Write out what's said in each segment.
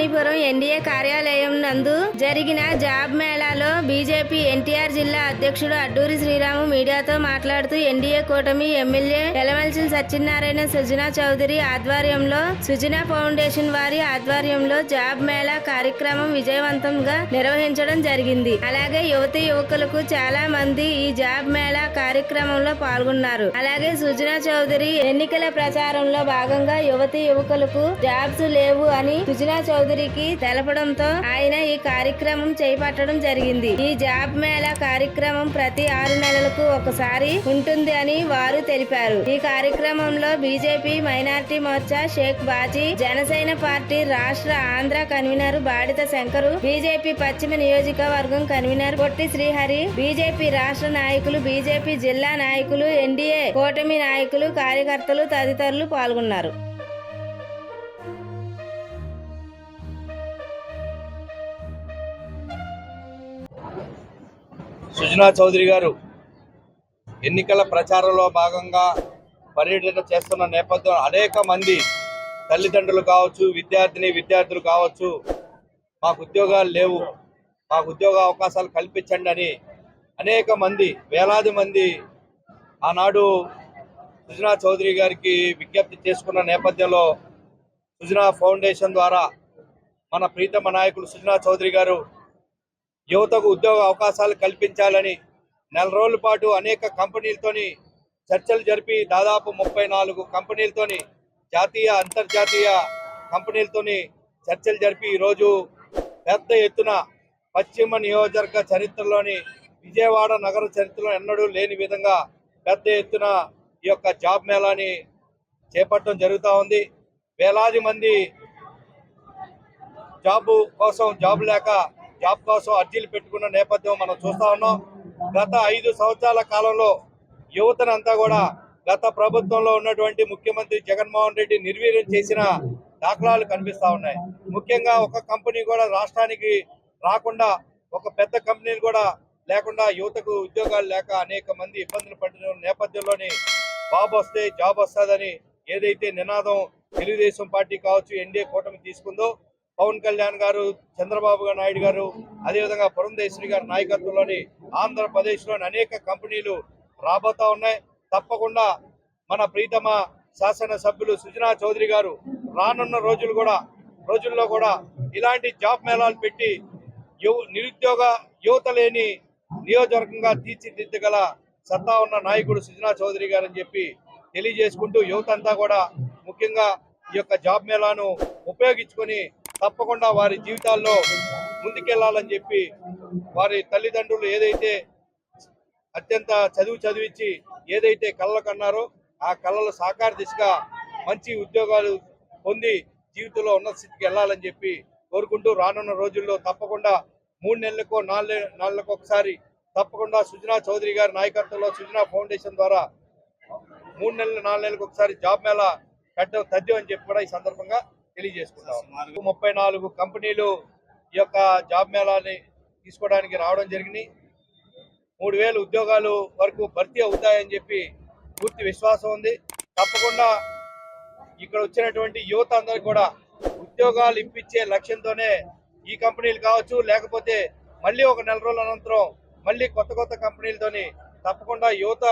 Bhavanipuram NDA కార్యాలయం నందు జరిగిన జాబ్ మేళాలో బీజేపీ ఎన్టీఆర్ జిల్లా అధ్యక్షుడు అడ్డూరి శ్రీరాము మీడియాతో మాట్లాడుతూ ఎన్డీఏ కూటమి ఎమ్మెల్యే ఎలమల్చిన సత్యనారాయణ సుజనా చౌదరి ఆధ్వర్యంలో సుజనా ఫౌండేషన్ వారి ఆధ్వర్యంలో జాబ్ మేళా కార్యక్రమం విజయవంతంగా నిర్వహించడం జరిగింది. అలాగే యువతి యువకులకు చాలా మంది ఈ జాబ్ మేళా కార్యక్రమంలో పాల్గొన్నారు. అలాగే సుజనా చౌదరి ఎన్నికల ప్రచారంలో భాగంగా యువతి యువకులకు జాబ్స్ లేవు అని సుజనా చౌదరికి తెలపడంతో ఆయన ఈ కార్యక్రమం చేపట్టడం జరిగింది. ఈ జాబ్ మేళా కార్యక్రమం ప్రతి ఆరు నెలలకు ఒకసారి ఉంటుంది అని వారు తెలిపారు. ఈ కార్యక్రమంలో BJP minority Morcha Sheikh Baji Janasena party రాష్ట్ర ఆంధ్ర కన్వీనర్ బాడిత శంకరు బీజేపీ పశ్చిమ నియోజకవర్గం కన్వీనర్ పొట్టి శ్రీహరి బీజేపీ రాష్ట్ర నాయకులు బీజేపీ జిల్లా నాయకులు ఎన్డీఏ కూటమి నాయకులు కార్యకర్తలు తదితరులు పాల్గొన్నారు. సుజనా చౌదరి గారు ఎన్నికల ప్రచారంలో భాగంగా పర్యటన చేస్తున్న నేపథ్యంలో అనేక మంది తల్లిదండ్రులు కావచ్చు విద్యార్థిని విద్యార్థులు కావచ్చు మాకు ఉద్యోగాలు లేవు మాకు ఉద్యోగ అవకాశాలు కల్పించండి అని అనేక మంది వేలాది మంది ఆనాడు సుజనా చౌదరి గారికి విజ్ఞప్తి చేసుకున్న నేపథ్యంలో సుజనా ఫౌండేషన్ ద్వారా మన ప్రీతమ నాయకులు సుజనా చౌదరి గారు యువతకు ఉద్యోగ అవకాశాలు కల్పించాలని నెల రోజుల పాటు అనేక కంపెనీలతోని చర్చలు జరిపి దాదాపు ముప్పై నాలుగు కంపెనీలతోని జాతీయ అంతర్జాతీయ కంపెనీలతోని చర్చలు జరిపి ఈరోజు పెద్ద ఎత్తున పశ్చిమ నియోజకవర్గ చరిత్రలోని విజయవాడ నగర చరిత్రలో ఎన్నడూ లేని విధంగా పెద్ద ఎత్తున ఈ యొక్క జాబ్ మేళాని చేపట్టడం జరుగుతూ ఉంది. వేలాది మంది జాబు కోసం జాబ్ లేక జాబ్ కోసం అర్జీలు పెట్టుకున్న నేపథ్యం మనం చూస్తా ఉన్నాం. గత ఐదు సంవత్సరాల కాలంలో యువతనంతా కూడా గత ప్రభుత్వంలో ఉన్నటువంటి ముఖ్యమంత్రి జగన్మోహన్ రెడ్డి నిర్వీర్యం చేసిన దాఖలాలు కనిపిస్తా ఉన్నాయి. ముఖ్యంగా ఒక కంపెనీ కూడా రాష్ట్రానికి రాకుండా ఒక పెద్ద కంపెనీలు కూడా లేకుండా యువతకు ఉద్యోగాలు లేక అనేక మంది ఇబ్బందులు పడిన నేపథ్యంలోని బాబు వస్తే జాబ్ వస్తుందని ఏదైతే నినాదం తెలుగుదేశం పార్టీ కావచ్చు ఎన్డీఏ కూటమి తీసుకుందో పవన్ కళ్యాణ్ గారు చంద్రబాబు నాయుడు గారు అదేవిధంగా పురంధేశ్వరి గారి నాయకత్వంలోని ఆంధ్రప్రదేశ్లోని అనేక కంపెనీలు రాబోతా ఉన్నాయి. తప్పకుండా మన ప్రీతమ శాసనసభ్యులు సుజనా చౌదరి గారు రానున్న రోజులు కూడా రోజుల్లో కూడా ఇలాంటి జాబ్ మేళాలు పెట్టి యువ నిరుద్యోగ యువత లేని నియోజకవర్గంగా తీర్చిదిద్దగల సత్తా ఉన్న నాయకుడు సుజనా చౌదరి గారు అని చెప్పి తెలియజేసుకుంటూ యువత అంతా కూడా ముఖ్యంగా ఈ యొక్క జాబ్ మేళాను ఉపయోగించుకొని తప్పకుండా వారి జీవితాల్లో ముందుకెళ్ళాలని చెప్పి వారి తల్లిదండ్రులు ఏదైతే అత్యంత చదువు చదివించి ఏదైతే కళ్ళకు కన్నారో ఆ కళలు సాకార దిశగా మంచి ఉద్యోగాలు పొంది జీవితంలో ఉన్న స్థితికి వెళ్ళాలని చెప్పి కోరుకుంటూ రానున్న రోజుల్లో తప్పకుండా మూడు నెలలకో నాలుగు నాలుగులకు ఒకసారి తప్పకుండా సుజనా చౌదరి గారి నాయకత్వంలో సుజనా ఫౌండేషన్ ద్వారా మూడు నెలలు నాలుగు నెలలకు ఒకసారి జాబ్ మేళా పెట్టడం తథ్యం అని చెప్పి కూడా ఈ సందర్భంగా తెలియజేసుకుంటాం. ముప్పై నాలుగు కంపెనీలు ఈ యొక్క జాబ్ మేళాని తీసుకోవడానికి రావడం జరిగింది. మూడు వేల ఉద్యోగాలు వరకు భర్తీ అవుతాయని చెప్పి పూర్తి విశ్వాసం ఉంది. తప్పకుండా ఇక్కడ వచ్చినటువంటి యువత అందరికి కూడా ఉద్యోగాలు ఇప్పించే లక్ష్యంతోనే ఈ కంపెనీలు కావచ్చు లేకపోతే మళ్ళీ ఒక నెల రోజుల అనంతరం మళ్ళీ కొత్త కొత్త కంపెనీలతోని తప్పకుండా యువత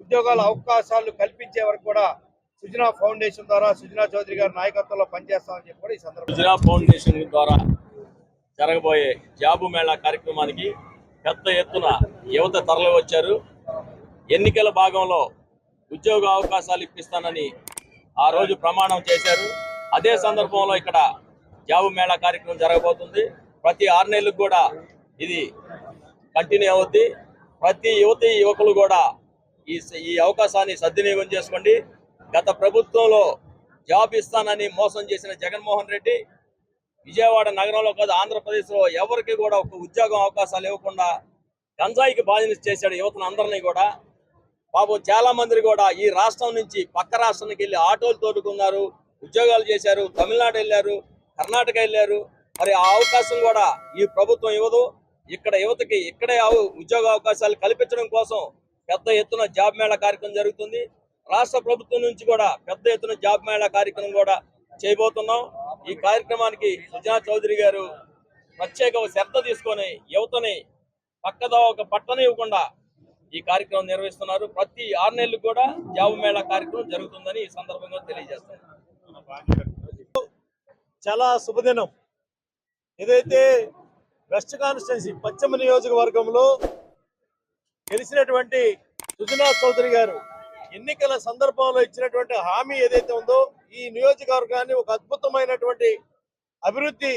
ఉద్యోగాల అవకాశాలు కల్పించే వరకు కూడా సుజనా ఫౌండేషన్ ద్వారా సుజనా చౌదరి గారి నాయకత్వంలో పనిచేస్తామని చెప్పి కూడా ఈ సందర్భంగా సుజనా ఫౌండేషన్ ద్వారా జరగబోయే జాబు మేళా కార్యక్రమానికి పెద్ద ఎత్తున యువత తరలి వచ్చారు. ఎన్నికల భాగంలో ఉద్యోగ అవకాశాలు ఇప్పిస్తానని ఆ రోజు ప్రమాణం చేశారు. అదే సందర్భంలో ఇక్కడ జాబు మేళా కార్యక్రమం జరగబోతుంది. ప్రతి ఆరు నెలలకు కూడా ఇది కంటిన్యూ అవుద్ది. ప్రతి యువతి యువకులు కూడా ఈ ఈ అవకాశాన్ని సద్వినియోగం చేసుకోండి. గత ప్రభుత్వంలో జాబ్ ఇస్తానని మోసం చేసిన జగన్మోహన్ రెడ్డి విజయవాడ నగరంలో కాదు ఆంధ్రప్రదేశ్లో ఎవరికి కూడా ఒక ఉద్యోగం అవకాశాలు ఇవ్వకుండా గంజాయికి బాధ్యత చేశాడు యువతను అందరినీ కూడా. బాబు చాలా మంది కూడా ఈ రాష్ట్రం నుంచి పక్క రాష్ట్రానికి వెళ్ళి ఆటోలు తోడుకున్నారు ఉద్యోగాలు చేశారు తమిళనాడు వెళ్ళారు కర్ణాటక వెళ్ళారు. మరి ఆ అవకాశం కూడా ఈ ప్రభుత్వం ఇవ్వదు. ఇక్కడ యువతకి ఇక్కడే ఉద్యోగ అవకాశాలు కల్పించడం కోసం పెద్ద ఎత్తున జాబ్ మేళా కార్యక్రమం జరుగుతుంది. రాష్ట్ర ప్రభుత్వం నుంచి కూడా పెద్ద ఎత్తున జాబ్ మేళా కార్యక్రమం కూడా చేయబోతున్నాం. ఈ కార్యక్రమానికి సుజనా చౌదరి గారు ప్రత్యేక శ్రద్ధ తీసుకొని యువతని పక్కదో ఒక పట్టణ ఇవ్వకుండా ఈ కార్యక్రమం నిర్వహిస్తున్నారు. ప్రతి ఆరు నెలలు కూడా జాబ్ మేళా కార్యక్రమం జరుగుతుందని ఈ సందర్భంగా తెలియజేస్తున్నారు చాలా శుభదినం. ఏదైతే వెస్ట్ కాన్స్టిట్యున్సీ పశ్చిమ నియోజకవర్గంలో గెలిచినటువంటి సుజనా చౌదరి గారు ఎన్నికల సందర్భంలో ఇచ్చినటువంటి హామీ ఏదైతే ఉందో ఈ నియోజకవర్గాన్ని ఒక అద్భుతమైనటువంటి అభివృద్ధి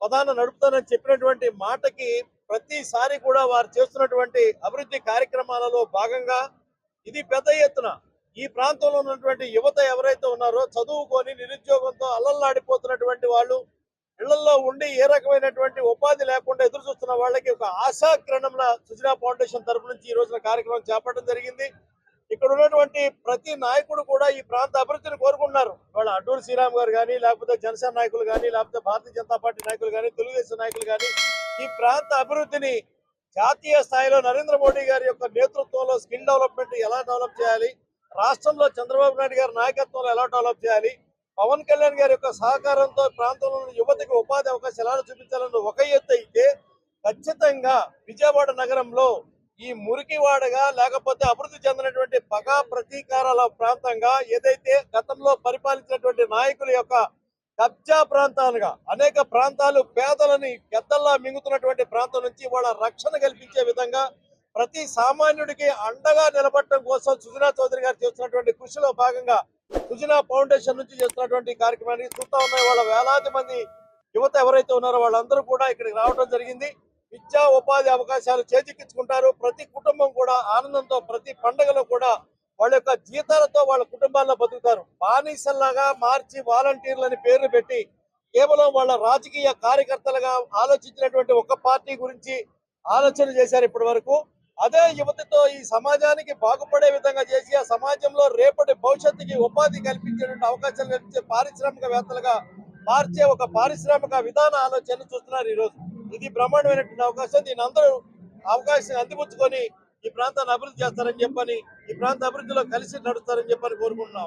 ప్రధాన నడుపుతానని చెప్పినటువంటి మాటకి ప్రతిసారి కూడా వారు చేస్తున్నటువంటి అభివృద్ధి కార్యక్రమాలలో భాగంగా ఇది పెద్ద ఎత్తున ఈ ప్రాంతంలో ఉన్నటువంటి యువత ఎవరైతే ఉన్నారో చదువుకొని నిరుద్యోగంతో అల్లల్లాడిపోతున్నటువంటి వాళ్ళు ఇళ్ళలో ఉండి ఏ రకమైనటువంటి ఉపాధి లేకుండా ఎదురు చూస్తున్న వాళ్ళకి ఒక ఆశాకిరణంలా సుజనా ఫౌండేషన్ తరపు నుంచి ఈ రోజున కార్యక్రమం చేపట్టడం జరిగింది. ఇక్కడ ఉన్నటువంటి ప్రతి నాయకుడు కూడా ఈ ప్రాంత అభివృద్ధిని కోరుకుంటున్నారు. వాళ్ళ అడ్డూరు శ్రీరామ్ గారు కానీ లేకపోతే జనసేన నాయకులు కానీ లేకపోతే భారతీయ జనతా పార్టీ నాయకులు కానీ తెలుగుదేశం నాయకులు కానీ ఈ ప్రాంత అభివృద్ధిని జాతీయ స్థాయిలో నరేంద్ర మోడీ గారి యొక్క నేతృత్వంలో స్కిల్ డెవలప్మెంట్ ఎలా డెవలప్ చేయాలి? రాష్ట్రంలో చంద్రబాబు నాయుడు గారి నాయకత్వంలో ఎలా డెవలప్ చేయాలి? పవన్ కళ్యాణ్ గారి యొక్క సహకారంతో ఈ ప్రాంతంలో యువతకి ఉపాధి అవకాశాలు ఎలా చూపించాలని ఒక ఎత్తు అయితే ఖచ్చితంగా విజయవాడ నగరంలో ఈ మురికివాడగా లేకపోతే అభివృద్ధి చెందినటువంటి పగా ప్రతీకారాల ప్రాంతంగా ఏదైతే గతంలో పరిపాలించినటువంటి నాయకుల యొక్క కబ్జా ప్రాంతాలుగా అనేక ప్రాంతాలు పేదలని గద్దల్లా మింగుతున్నటువంటి ప్రాంతం నుంచి వాళ్ళ రక్షణ కల్పించే విధంగా ప్రతి సామాన్యుడికి అండగా నిలబడటం కోసం సుజనా చౌదరి గారు చేస్తున్నటువంటి కృషిలో భాగంగా సుజనా ఫౌండేషన్ నుంచి చేస్తున్నటువంటి కార్యక్రమానికి చూస్తా ఉన్న. వాళ్ళ వేలాది మంది యువత ఎవరైతే ఉన్నారో వాళ్ళందరూ కూడా ఇక్కడికి రావడం జరిగింది. విద్యా ఉపాధి అవకాశాలు చేజిక్కించుకుంటారు. ప్రతి కుటుంబం కూడా ఆనందంతో ప్రతి పండుగలో కూడా వాళ్ళ యొక్క జీతాలతో వాళ్ళ కుటుంబాల్లో బతుకుతారు. బానిసల్లాగా మార్చి వాలంటీర్లని పేర్లు పెట్టి కేవలం వాళ్ళ రాజకీయ కార్యకర్తలుగా ఆలోచించినటువంటి ఒక పార్టీ గురించి ఆలోచన చేశారు ఇప్పటి వరకు అదే యువతతో ఈ సమాజానికి బాగుపడే విధంగా చేసి ఆ సమాజంలో రేపటి భవిష్యత్తుకి ఉపాధి కల్పించేటువంటి అవకాశాలు కల్పించే పారిశ్రామికవేత్తలుగా మార్చే ఒక పారిశ్రామిక విధాన ఆలోచన చూస్తున్నారు ఈ రోజు ఇది బ్రహ్మాండమైనటువంటి అవకాశం. దీని అందరూ అవకాశం అందిపుచ్చుకొని ఈ ప్రాంతాన్ని అభివృద్ధి చేస్తారని చెప్పని ఈ ప్రాంత అభివృద్ధిలో కలిసి నడుస్తారని చెప్పని కోరుకుంటున్నాం.